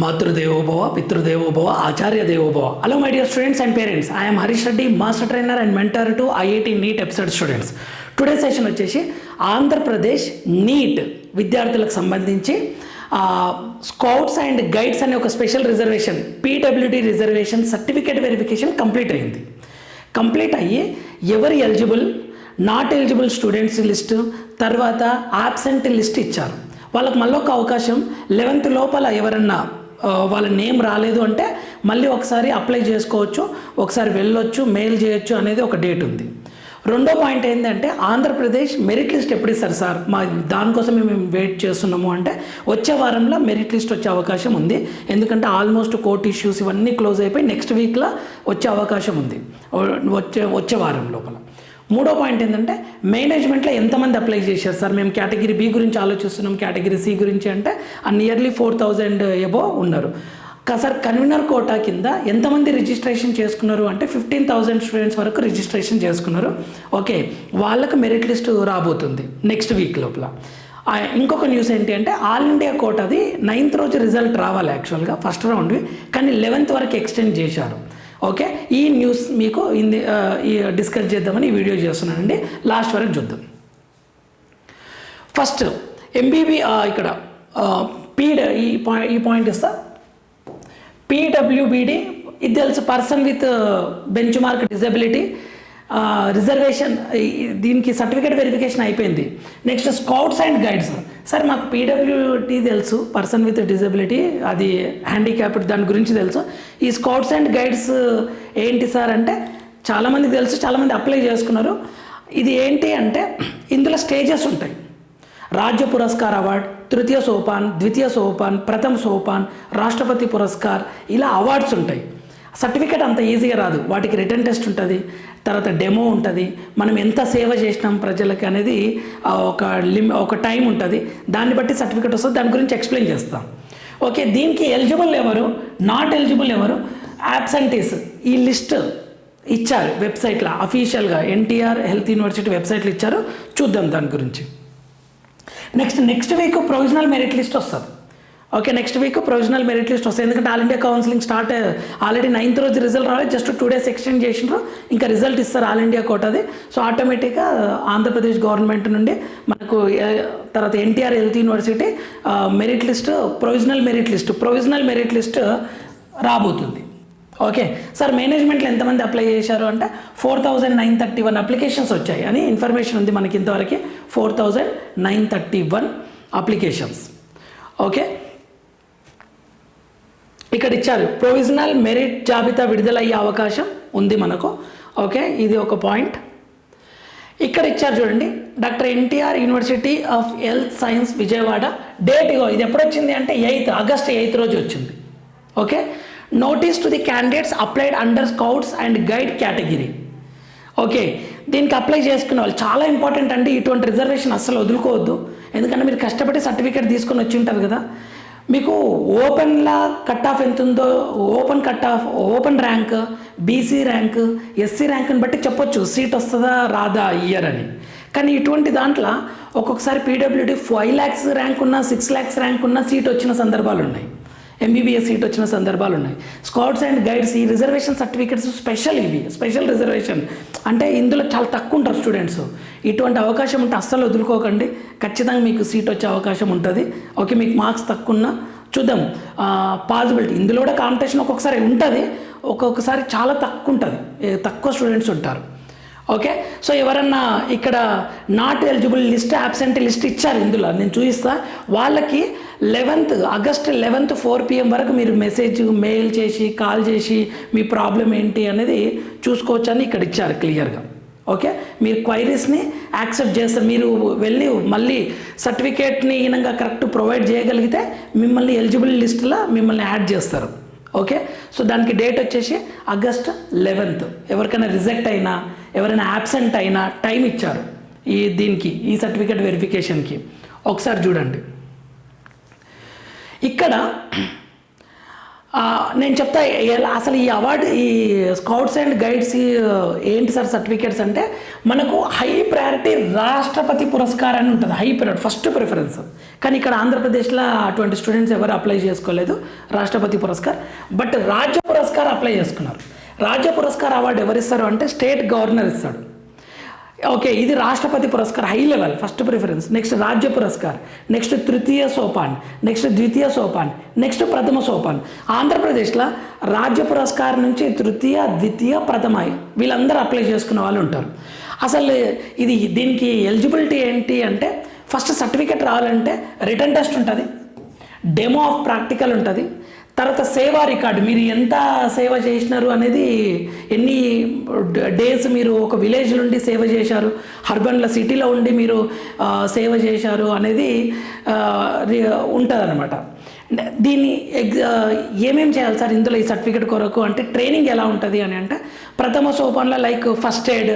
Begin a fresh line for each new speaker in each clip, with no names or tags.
మాతృదేవోభవ పితృదేవోభవ ఆచార్య దేవోభవ hello my dear students and parents I'm Harish Reddy master trainer and mentor to IIT NEET episode students today session వచ్చేసి Andhra Pradesh NEET విద్యార్థులకు సంబంధించి scouts and guides అనే ఒక special reservation PWD reservation certificate verification complete అయింది. Complete అయ్యి ఎవరు eligible not eligible students list తర్వాత absent list ఇచ్చారు. వాళ్ళకి మళ్ళీ ఒక అవకాశం లెవెన్త్ లోపల ఎవరన్నా వాళ్ళ నేమ్ రాలేదు అంటే మళ్ళీ ఒకసారి అప్లై చేసుకోవచ్చు ఒకసారి వెళ్ళొచ్చు మెయిల్ చేయొచ్చు అనేది ఒక డేట్ ఉంది. రెండో పాయింట్ ఏంటంటే ఆంధ్రప్రదేశ్ మెరిట్ లిస్ట్ ఎప్పుడు ఇస్తారు సార్? మా దానికోసమే మేము వెయిట్ చేస్తున్నాము అంటే వచ్చే వారంలో మెరిట్ లిస్ట్ వచ్చే అవకాశం ఉంది. ఎందుకంటే ఆల్మోస్ట్ కోర్ట్ ఇష్యూస్ ఇవన్నీ క్లోజ్ అయిపోయి నెక్స్ట్ వీక్లో వచ్చే అవకాశం ఉంది. వచ్చే వచ్చే వారం లోపల. మూడో పాయింట్ ఏంటంటే మేనేజ్మెంట్లో ఎంతమంది అప్లై చేశారు? సార్ మేము కేటగిరీ బి గురించి ఆలోచిస్తున్నాం కేటగిరీ సి గురించి అంటే ఆ నియర్లీ ఫోర్ థౌజండ్ ఎబో ఉన్నారు. సార్ కన్వీనర్ కోటా కింద ఎంతమంది రిజిస్ట్రేషన్ చేసుకున్నారు అంటే ఫిఫ్టీన్ థౌజండ్ స్టూడెంట్స్ వరకు రిజిస్ట్రేషన్ చేసుకున్నారు. ఓకే వాళ్ళకు మెరిట్ లిస్ట్ రాబోతుంది నెక్స్ట్ వీక్ లోపల. ఇంకొక న్యూస్ ఏంటి అంటే ఆల్ ఇండియా కోటాది నైన్త్ రోజు రిజల్ట్ రావాలి యాక్చువల్గా ఫస్ట్ రౌండ్వి కానీ లెవెన్త్ వరకు ఎక్స్టెండ్ చేశారు. ఓకే? ఈ న్యూస్ మీకు ఇంది ఈ డిస్కస్ చేద్దామని ఈ వీడియో చేస్తున్నానండి. లాస్ట్ వరకు చూద్దాం. ఫస్ట్ ఎంబీబీ ఇక్కడ పీడ ఈ పాయింట్ ఈ పాయింట్ ఇస్తా. పీడబ్ల్యూబీడి ఇది తెలుసు person with benchmark disability reservation దీనికి సర్టిఫికేట్ వెరిఫికేషన్ అయిపోయింది. Next scouts and guides sir మాకు పీడబ్ల్యూటీ తెలుసు పర్సన్ విత్ డిజబిలిటీ అది హ్యాండిక్యాప్డ్ దాని గురించి తెలుసు. ఈ స్కౌట్స్ అండ్ గైడ్స్ ఏంటి సార్ అంటే చాలామందికి తెలుసు చాలామంది అప్లై చేసుకున్నారు. ఇది ఏంటి అంటే ఇందులో స్టేజెస్ ఉంటాయి. రాజ్య పురస్కార్ అవార్డ్ తృతీయ సోపాన్ ద్వితీయ సోపాన్ ప్రథమ సోపాన్ రాష్ట్రపతి పురస్కార్ ఇలా అవార్డ్స్ ఉంటాయి. సర్టిఫికేట్ అంత ఈజీగా రాదు. వాటికి రిటర్న్ టెస్ట్ ఉంటుంది. తర్వాత డెమో ఉంటుంది. మనం ఎంత సేవ చేసినాం ప్రజలకి అనేది ఒక లిమ్ ఒక టైం ఉంటుంది. దాన్ని బట్టి సర్టిఫికేట్ వస్తుంది. దాని గురించి ఎక్స్ప్లెయిన్ చేస్తాం. ఓకే దీనికి ఎలిజిబుల్ ఎవరు? నాట్ ఎలిజిబుల్ ఎవరు? యాబ్సెంటీస్ ఈ లిస్ట్ ఇచ్చారు వెబ్సైట్లో అఫీషియల్గా ఎన్టీఆర్ హెల్త్ యూనివర్సిటీ వెబ్సైట్లో ఇచ్చారు. చూద్దాం దాని గురించి. Next next week provisional merit list వస్తుంది. Okay next week provisional merit list వస్తుంది ఎందుకంటే all India counselling start already ninth రోజు రిజల్ట్ రావాలి. జస్ట్ టూ డేస్ ఎక్స్టెండ్ చేసినారు ఇంకా రిజల్ట్ ఇస్తారు ఆల్ ఇండియా కోటది సో ఆటోమేటిక్గా ఆంధ్రప్రదేశ్ గవర్నమెంట్ నుండి మనకు uh, తర్వాత NTR health university merit list provisional merit list provisional merit list రాబోతుంది. ఓకే సార్ మేనేజ్మెంట్లో ఎంతమంది అప్లై చేశారు అంటే four thousand nine thirty one applications వచ్చాయి అని ఇన్ఫర్మేషన్ ఉంది మనకి ఇంతవరకు. Four thousand nine thirty one applications okay ఇక్కడ ఇచ్చారు. ప్రొవిజనల్ మెరిట్ జాబితా విడుదలయ్యే అవకాశం ఉంది మనకు. ఓకే ఇది ఒక పాయింట్ ఇక్కడ ఇచ్చారు చూడండి. Doctor NTR university of health science Vijayawada. Date ఇగో ఇది ఎప్పుడు వచ్చింది అంటే ఎయిత్ ఆగస్ట్ ఎయిత్ రోజు వచ్చింది. Okay notice to the candidates applied under scouts and guide category okay దీనికి అప్లై చేసుకునే వాళ్ళు చాలా ఇంపార్టెంట్ అండి. ఇటువంటి రిజర్వేషన్ అస్సలు వదులుకోవద్దు. ఎందుకంటే మీరు కష్టపడి సర్టిఫికేట్ తీసుకొని వచ్చి ఉంటారు కదా. మీకు ఓపెన్లా కట్ ఆఫ్ ఎంత ఉందో open cut off open rank BC rank SC ర్యాంక్ని బట్టి చెప్పొచ్చు. సీట్ వస్తుందా రాదా ఇయర్ అని. కానీ ఇటువంటి దాంట్లో ఒక్కొక్కసారి పీడబ్ల్యూడీ ఫైవ్ ల్యాక్స్ ర్యాంక్ ఉన్న సిక్స్ ల్యాక్స్ ర్యాంక్ ఉన్న సీట్ వచ్చిన సందర్భాలు ఉన్నాయి ఎంబీబీఎస్ సీట్ వచ్చిన సందర్భాలు ఉన్నాయి. స్కౌట్స్ అండ్ గైడ్స్ ఈ రిజర్వేషన్ సర్టిఫికేట్స్ స్పెషల్ ఇవి. స్పెషల్ రిజర్వేషన్ అంటే ఇందులో చాలా తక్కువ ఉంటారు స్టూడెంట్స్ ఇటువంటి అవకాశం ఉంటే అస్సలు వదులుకోకండి. ఖచ్చితంగా మీకు సీట్ వచ్చే అవకాశం ఉంటుంది. ఓకే మీకు మార్క్స్ తక్కువ ఉన్నా చూద్దాం పాసిబిలిటీ ఇందులో కూడా కాంపిటీషన్ ఒక్కొక్కసారి ఉంటుంది. ఒక్కొక్కసారి చాలా తక్కువ ఉంటుంది. తక్కువ స్టూడెంట్స్ ఉంటారు. ఓకే సో ఎవరన్నా ఇక్కడ not eligible list absent list ఇచ్చారు ఇందులో. నేను చూపిస్తా. వాళ్ళకి eleventh August eleventh four PM వరకు మీరు మెసేజ్ మెయిల్ చేసి కాల్ చేసి మీ ప్రాబ్లం ఏంటి అనేది చూసుకోవచ్చు అని ఇక్కడ ఇచ్చారు క్లియర్గా ఓకే మీరు క్వైరీస్ని యాక్సెప్ట్ చేస్తారు మీరు వెళ్ళి మళ్ళీ సర్టిఫికేట్ని ఈనంగా కరెక్ట్ ప్రొవైడ్ చేయగలిగితే మిమ్మల్ని ఎలిజిబుల్ లిస్టులో మిమ్మల్ని యాడ్ చేస్తారు. ఓకే సో దానికి డేట్ వచ్చేసి ఆగస్ట్ లెవెన్త్ ఎవరికైనా రిజెక్ట్ అయినా ఎవరైనా యాబ్సెంట్ అయినా టైం ఇచ్చారు. ఈ దీనికి ఈ సర్టిఫికేట్ వెరిఫికేషన్కి ఒకసారి చూడండి. ఇక్కడ నేను చెప్తా అసలు ఈ అవార్డు ఈ స్కౌట్స్ అండ్ గైడ్స్ ఈ, ఏంటి సార్ సర్టిఫికేట్స్ అంటే మనకు హై ప్రయారిటీ రాష్ట్రపతి పురస్కారం అని ఉంటుంది. హై ప్రయారిటీ ఫస్ట్ ప్రిఫరెన్స్ కానీ ఇక్కడ ఆంధ్రప్రదేశ్లో అటువంటి స్టూడెంట్స్ ఎవరు అప్లై చేసుకోలేదు. రాష్ట్రపతి పురస్కార్. బట్ రాజ్య పురస్కార్ అప్లై చేసుకున్నారు. రాజ్య పురస్కార్ అవార్డు ఎవరిస్తారు అంటే స్టేట్ గవర్నర్ ఇస్తాడు. ఓకే ఇది Rashtrapati Puraskar high level first preference. Next Rajya Puraskar next తృతీయ సోపాన్ నెక్స్ట్ ద్వితీయ సోపాన్ నెక్స్ట్ ప్రథమ సోపాన్. ఆంధ్రప్రదేశ్లో రాజ్య పురస్కార్ నుంచి తృతీయ ద్వితీయ ప్రథమ వీళ్ళందరూ అప్లై చేసుకున్న వాళ్ళు ఉంటారు. అసలు ఇది దీనికి ఎలిజిబిలిటీ ఏంటి అంటే ఫస్ట్ సర్టిఫికేట్ రావాలంటే రిటర్న్ టెస్ట్ ఉంటుంది డెమో ఆఫ్ ప్రాక్టికల్ ఉంటుంది. తర్వాత సేవా రికార్డు మీరు ఎంత సేవ చేసినారు అనేది ఎన్ని డేస్ మీరు ఒక విలేజ్ నుండి సేవ చేశారు హర్బన్లో సిటీలో ఉండి మీరు సేవ చేశారు అనేది ఉంటుంది అనమాట దీన్ని ఏమేమి ఏమేం చేయాలి సార్ ఇందులో ఈ సర్టిఫికేట్ కొరకు అంటే ట్రైనింగ్ ఎలా ఉంటుంది అని అంటే ప్రథమ సోపాన్లో లైక్ ఫస్ట్ ఎయిడ్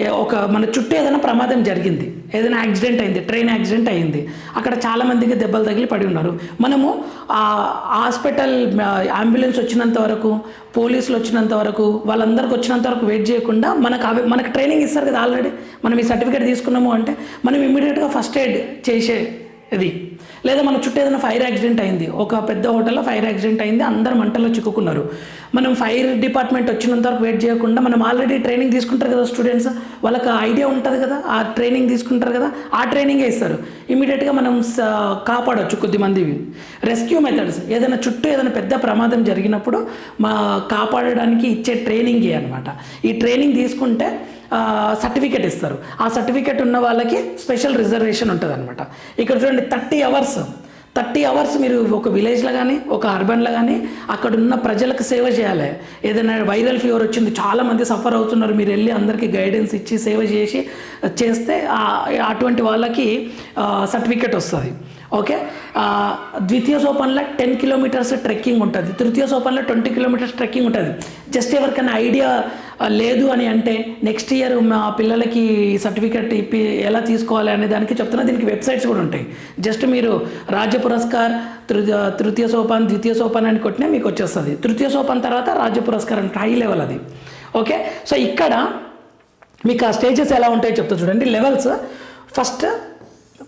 ఒక మన చుట్టూ ఏదైనా ప్రమాదం జరిగింది ఏదైనా యాక్సిడెంట్ అయింది ట్రైన్ యాక్సిడెంట్ అయింది అక్కడ చాలామందికి దెబ్బలు తగిలి పడి ఉన్నారు. మనము ఆ హాస్పిటల్ అంబులెన్స్ వచ్చినంత వరకు పోలీసులు వచ్చినంత వరకు వాళ్ళందరికి వచ్చినంత వరకు వెయిట్ చేయకుండా మనకు అవి మనకు ట్రైనింగ్ ఇస్తారు కదా ఆల్రెడీ మనం ఈ సర్టిఫికేట్ తీసుకున్నాము అంటే మనం ఇమ్మీడియట్గా ఫస్ట్ ఎయిడ్ చేసే ఇది లేదా మన చుట్టూ ఏదైనా ఫైర్ యాక్సిడెంట్ అయింది ఒక పెద్ద హోటల్లో ఫైర్ యాక్సిడెంట్ అయింది అందరు మంటల్లో చిక్కుకున్నారు. మనం ఫైర్ డిపార్ట్మెంట్ వచ్చినంత వరకు వెయిట్ చేయకుండా మనం ఆల్రెడీ ట్రైనింగ్ తీసుకుంటారు కదా స్టూడెంట్స్ వాళ్ళకి ఐడియా ఉంటుంది కదా ఆ ట్రైనింగ్ తీసుకుంటారు కదా ఆ ట్రైనింగే ఇస్తారు. ఇమీడియట్గా మనం కాపాడవచ్చు కాపాడొచ్చు కొద్దిమంది రెస్క్యూ మెథడ్స్ ఏదైనా చుట్టూ ఏదైనా పెద్ద ప్రమాదం జరిగినప్పుడు మా కాపాడడానికి ఇచ్చే ట్రైనింగే అనమాట ఈ ట్రైనింగ్ తీసుకుంటే సర్టిఫికేట్ ఇస్తారు. ఆ సర్టిఫికేట్ ఉన్న వాళ్ళకి స్పెషల్ రిజర్వేషన్ ఉంటుంది అనమాట ఇక్కడ చూడండి థర్టీ అవర్స్ థర్టీ అవర్స్ మీరు ఒక విలేజ్లో కానీ ఒక అర్బన్లో కానీ అక్కడ ఉన్న ప్రజలకు సేవ చేయాలి. ఏదైనా వైరల్ ఫీవర్ వచ్చింది చాలా మంది సఫర్ అవుతున్నారు. మీరు వెళ్ళి అందరికీ గైడెన్స్ ఇచ్చి సేవ చేసి చేస్తే అటువంటి వాళ్ళకి సర్టిఫికేట్ వస్తుంది. ఓకే? ద్వితీయ సోపాన్లో టెన్ కిలోమీటర్స్ ట్రెక్కింగ్ ఉంటుంది. తృతీయ సోపాన్లో ట్వంటీ కిలోమీటర్స్ ట్రెక్కింగ్ ఉంటుంది. జస్ట్ ఎవరికైనా ఐడియా లేదు అని అంటే నెక్స్ట్ ఇయర్ మా పిల్లలకి సర్టిఫికెట్ ఇప్పి ఎలా తీసుకోవాలి అనే దానికి చెప్తున్నా. దీనికి వెబ్సైట్స్ కూడా ఉంటాయి. జస్ట్ మీరు రాజ్య పురస్కార్ తృతీయ తృతీయ సోపాన్ ద్వితీయ సోపాన్ అని కొట్టినా మీకు వచ్చేస్తుంది. తృతీయ సోపాన్ తర్వాత రాజ్య పురస్కారం హై లెవెల్ అది. ఓకే? సో ఇక్కడ మీకు ఆ స్టేజెస్ ఎలా ఉంటాయో చెప్తా చూడండి. లెవెల్స్ ఫస్ట్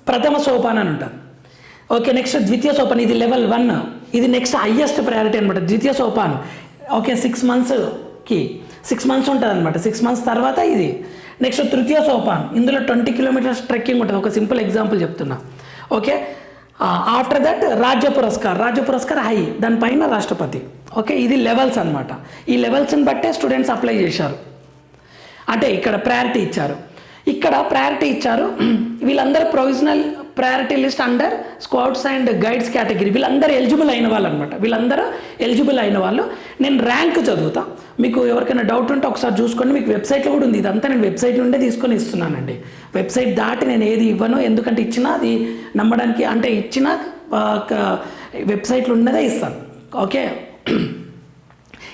ప్రథమ సోపాన్ అని ఉంటుంది. ఓకే నెక్స్ట్ ద్వితీయ సోపాన్ ఇది లెవెల్ వన్ ఇది నెక్స్ట్ హయ్యెస్ట్ ప్రయారిటీ అనమాట ద్వితీయ సోపాన్ ఓకే సిక్స్ మంత్స్కి సిక్స్ మంత్స్ ఉంటుంది అనమాట సిక్స్ మంత్స్ తర్వాత ఇది. నెక్స్ట్ తృతీయ సోపాన్ ఇందులో ట్వంటీ కిలోమీటర్స్ ట్రెక్కింగ్ ఉంటుంది. ఒక సింపుల్ ఎగ్జాంపుల్ చెప్తున్నా. Okay after that Rajya Puraskar Rajya Puraskar high దానిపైన రాష్ట్రపతి. ఓకే ఇది లెవెల్స్ అనమాట ఈ లెవెల్స్ని బట్టే స్టూడెంట్స్ అప్లై చేశారు. అంటే ఇక్కడ ప్రయారిటీ ఇచ్చారు. ఇక్కడ ప్రయారిటీ ఇచ్చారు. వీళ్ళందరూ provisional priority list under scouts and guides category వీళ్ళందరూ ఎలిజిబుల్ అయిన వాళ్ళు అనమాట వీళ్ళందరూ ఎలిజిబుల్ అయిన వాళ్ళు. నేను ర్యాంక్ చదువుతా. మీకు ఎవరికైనా డౌట్ ఉంటే ఒకసారి చూసుకోండి. మీకు వెబ్సైట్లో కూడా ఉంది. ఇదంతా నేను వెబ్సైట్ నుండే తీసుకొని ఇస్తున్నానండి. వెబ్సైట్ దాటి నేను ఏది ఇవ్వను. ఎందుకంటే ఇచ్చినా అది నమ్మడానికి అంటే ఇచ్చిన వెబ్సైట్లో ఉన్నదే ఇస్తాను. ఓకే?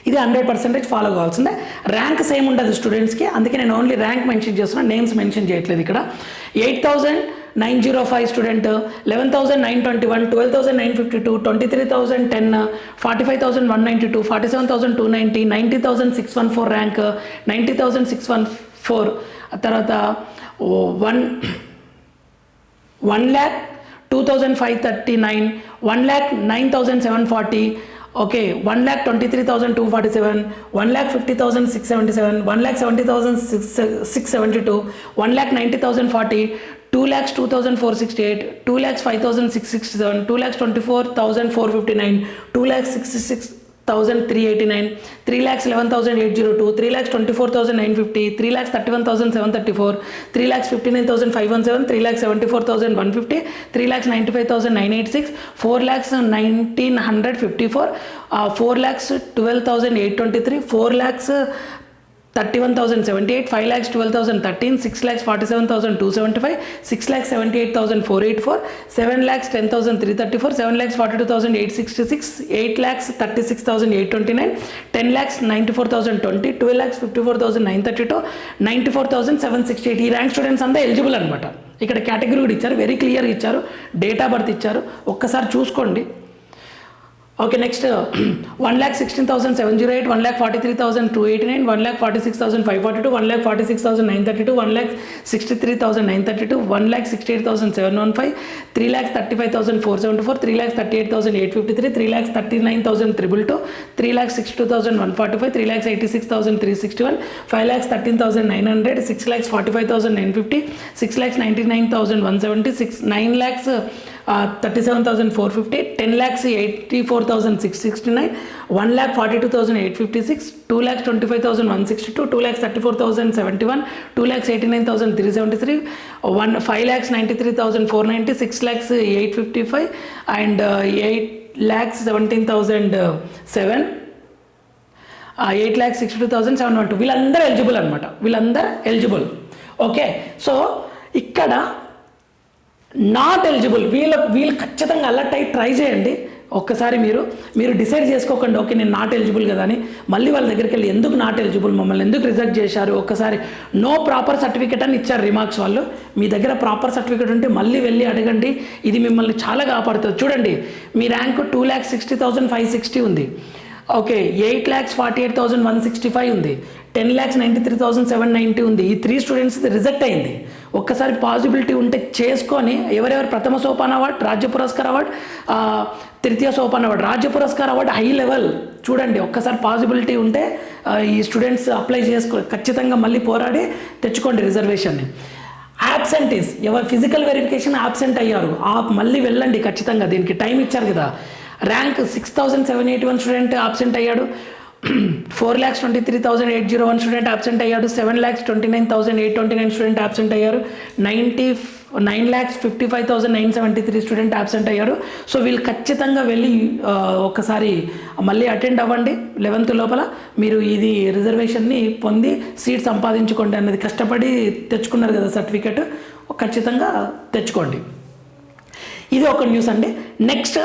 ఇది హండ్రెడ్ పర్సెంటేజ్ ఫాలో కావాల్సిందే. ర్యాంక్ సేమ్ ఉండదు స్టూడెంట్స్కి అందుకే నేను ఓన్లీ ర్యాంక్ మెన్షన్ చేస్తున్నాను నేమ్స్ మెన్షన్ చేయట్లేదు ఇక్కడ. Eight thousand nine zero five student eleven thousand nine twenty one twelve thousand nine fifty two twenty three thousand ten forty five thousand one ninety two forty seven thousand two ninety ninety thousand six one four rank ninety thousand six one four తర్వాత one one lakh two thousand five thirty nine one lakh nine thousand seven forty okay one lakh twenty three thousand two forty seven one lakh fifty thousand six seventy seven one lakh seventy thousand six six seventy two one lakh ninety thousand forty two lakhs two thousand four sixty eight two lakhs five thousand six sixty seven two lakhs twenty four thousand four fifty nine two lakhs sixty six thousand three eighty nine three lakhs eleven thousand eight zero two three lakhs twenty four thousand nine fifty three lakhs thirty one thousand seven thirty four three lakhs fifty nine thousand five one seven three lakhs seventy four thousand one fifty three lakhs ninety five thousand nine eight six four lakhs nineteen hundred fifty four four lakhs twelve thousand eight twenty three four lakhs thirty one thousand seventy eight five lakhs twelve thousand thirteen six lakhs forty seven thousand two seventy five six lakhs seventy eight thousand four eight four seven lakhs ten thousand three thirty four seven lakhs forty two thousand eight sixty six eight lakhs thirty six thousand eight twenty nine ten lakhs ninety four thousand twenty twelve lakhs fifty four thousand nine thirty two ninety four thousand seven sixty eight ఈ rank students అంతా eligible అనమాట ఇక్కడ category కూడా ఇచ్చారు very clear ఇచ్చారు date of birth ఇచ్చారు. ఒక్కసారి చూసుకోండి. Okay next one lakh sixteen thousand seven zero eight one lakh forty three thousand two eighty nine one lakh forty six thousand five forty two one lakh forty six thousand nine thirty two one lakh sixty three thousand nine thirty two one lakh sixty eight thousand seven one five three lakh thirty five thousand four seventy four three lakh thirty eight thousand eight fifty three three lakhs thirty nine thousand triple two three lakhs sixty two thousand one forty five three lakhs eighty six thousand three sixty one five lakhs thirteen thousand nine hundred six lakhs forty five thousand nine fifty six lakhs ninety nine thousand one seventy six nine lakhs thirty seven thousand four fifty ten lakhs eighty four thousand six sixty nine one lakh forty two thousand eight fifty six two lakhs twenty five thousand one sixty two two lakhs thirty four thousand seventy one two lakhs eighty nine thousand three seventy three one five lakhs ninety three thousand four ninety six lakhs eight fifty five and eight lakhs seventeen thousand seven eight lakhs sixty two thousand seven one two వీళ్ళందరూ eligible అనమాట వీళ్ళందరూ eligible okay so ఇక్కడ not eligible వీళ్ళ వీళ్ళు ఖచ్చితంగా alert అయ్యి try చేయండి. ఒక్కసారి మీరు మీరు డిసైడ్ చేసుకోకండి. ఓకే నేను నాట్ ఎలిజిబుల్ కదా అని. మళ్ళీ వాళ్ళ దగ్గరికి వెళ్ళి ఎందుకు నాట్ ఎలిజిబుల్ మమ్మల్ని ఎందుకు రిజెక్ట్ చేశారు? ఒక్కసారి నో ప్రాపర్ సర్టిఫికేట్ అని ఇచ్చారు రిమార్క్స్ వాళ్ళు. మీ దగ్గర ప్రాపర్ సర్టిఫికేట్ ఉంటే మళ్ళీ వెళ్ళి అడగండి. ఇది మిమ్మల్ని చాలా కాపాడుతుంది. చూడండి మీ rank two lakhs sixty thousand five sixty ఉంది. Okay eight lakhs forty eight thousand one sixty five ఉంది. Ten lakhs ninety three thousand seven ninety ఉంది. ఈ త్రీ స్టూడెంట్స్ రిజెక్ట్ అయింది. ఒక్కసారి పాజిబిలిటీ ఉంటే చేసుకొని ఎవరెవరు ప్రథమ సోపాన్ అవార్డ్ రాజ్య పురస్కార్ అవార్డు తృతీయ సోపాన్ అవార్డ్ రాజ్య పురస్కార్ అవార్డ్ హై లెవెల్. చూడండి ఒక్కసారి పాజిబిలిటీ ఉంటే ఈ స్టూడెంట్స్ అప్లై చేసుకో ఖచ్చితంగా మళ్ళీ పోరాడి తెచ్చుకోండి రిజర్వేషన్ని. యాబ్సెంటీస్ ఎవరు ఫిజికల్ వెరిఫికేషన్ యాబ్సెంట్ అయ్యారు. ఆ మళ్ళీ వెళ్ళండి ఖచ్చితంగా. దీనికి టైం ఇచ్చారు కదా. Rank six thousand seven eighty one student absent అయ్యాడు. Four lakhs twenty three thousand eight zero one student absent అయ్యాడు seven lakhs twenty nine thousand eight twenty nine student absent అయ్యారు. Ninety nine lakhs fifty five thousand nine seventy three student absent అయ్యారు. So వీళ్ళు ఖచ్చితంగా వెళ్ళి ఒకసారి మళ్ళీ attend అవ్వండి. Eleventh లోపల మీరు ఇది రిజర్వేషన్ని పొంది సీట్ సంపాదించుకోండి అన్నది కష్టపడి తెచ్చుకున్నారు కదా సర్టిఫికేట్ ఖచ్చితంగా తెచ్చుకోండి. ఇది ఒక న్యూస్ అండి. నెక్స్ట్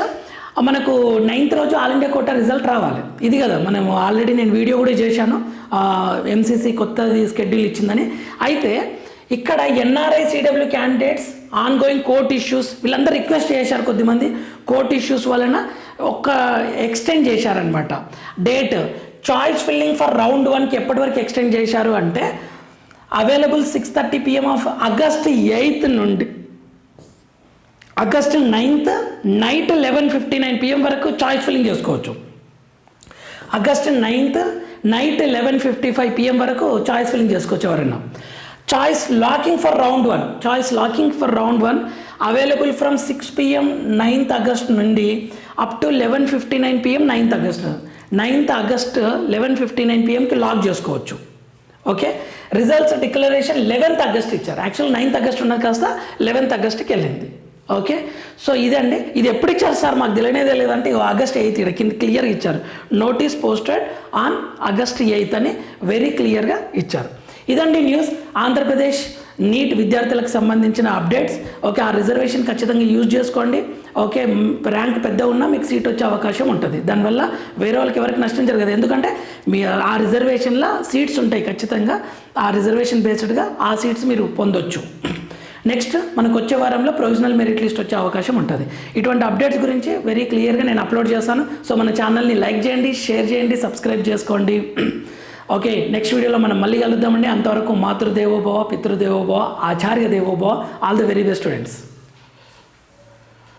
మనకు నైన్త్ రోజు ఆల్ ఇండియా కోటా రిజల్ట్ రావాలి. ఇది కదా మనం ఆల్రెడీ నేను వీడియో కూడా చేశాను. ఎంసీసీ కొత్తది స్కెడ్యూల్ ఇచ్చిందని. అయితే ఇక్కడ NRI CW candidates ongoing court issues వీళ్ళందరూ రిక్వెస్ట్ చేశారు కొద్దిమంది. కోర్ట్ ఇష్యూస్ వలన ఒక ఎక్స్టెండ్ చేశారనమాట date choice filling for round వన్కి ఎప్పటి వరకు ఎక్స్టెండ్ చేశారు అంటే available six thirty PM of August eighth నుండి August ninth night eleven fifty nine PM వరకు చాయిస్ ఫిల్లింగ్ చేసుకోవచ్చు. August ninth night eleven fifty five PM వరకు చాయిస్ ఫిల్లింగ్ చేసుకోవచ్చు ఎవరైనా. Choice locking for round one choice locking for round one available from six PM ninth August నుండి up to eleven fifty nine PM ninth August ninth August eleven fifty nine పిఎంకి lock చేసుకోవచ్చు. Okay results declaration eleventh August ఇచ్చారు. Actual ninth August ఉన్నది కాస్త eleventh ఆగస్ట్కి వెళ్ళింది. Okay? So ఇదండి. ఇది ఎప్పుడు ఇచ్చారు సార్? మాకు తెలియనేదే లేదంటే ఆగస్ట్ ఎయిత్ ఇక్కడ కింద క్లియర్గా ఇచ్చారు. Notice posted on August eighth అని వెరీ క్లియర్గా ఇచ్చారు. ఇదండి న్యూస్. ఆంధ్రప్రదేశ్ నీట్ విద్యార్థులకు సంబంధించిన అప్డేట్స్. ఓకే ఆ రిజర్వేషన్ ఖచ్చితంగా యూజ్ చేసుకోండి. ఓకే ర్యాంక్ పెద్ద ఉన్నా మీకు సీట్ వచ్చే అవకాశం ఉంటుంది. దానివల్ల వేరే వాళ్ళకి ఎవరికి నష్టం జరగదు. ఎందుకంటే మీ ఆ రిజర్వేషన్లో సీట్స్ ఉంటాయి ఖచ్చితంగా. ఆ రిజర్వేషన్ బేస్డ్గా ఆ సీట్స్ మీరు పొందొచ్చు. నెక్స్ట్ మనకు వచ్చే వారంలో ప్రొవిజనల్ మెరిట్ లిస్ట్ వచ్చే అవకాశం ఉంటుంది. ఇటువంటి అప్డేట్స్ గురించి వెరీ క్లియర్గా నేను అప్లోడ్ చేస్తాను సో మన ఛానల్ని లైక్ చేయండి షేర్ చేయండి సబ్స్క్రైబ్ చేసుకోండి. ఓకే నెక్స్ట్ వీడియోలో మనం మళ్ళీ కలుద్దామండి. అంతవరకు మాతృదేవోభవ పితృదేవోభవ ఆచార్య దేవోభవ all the very best students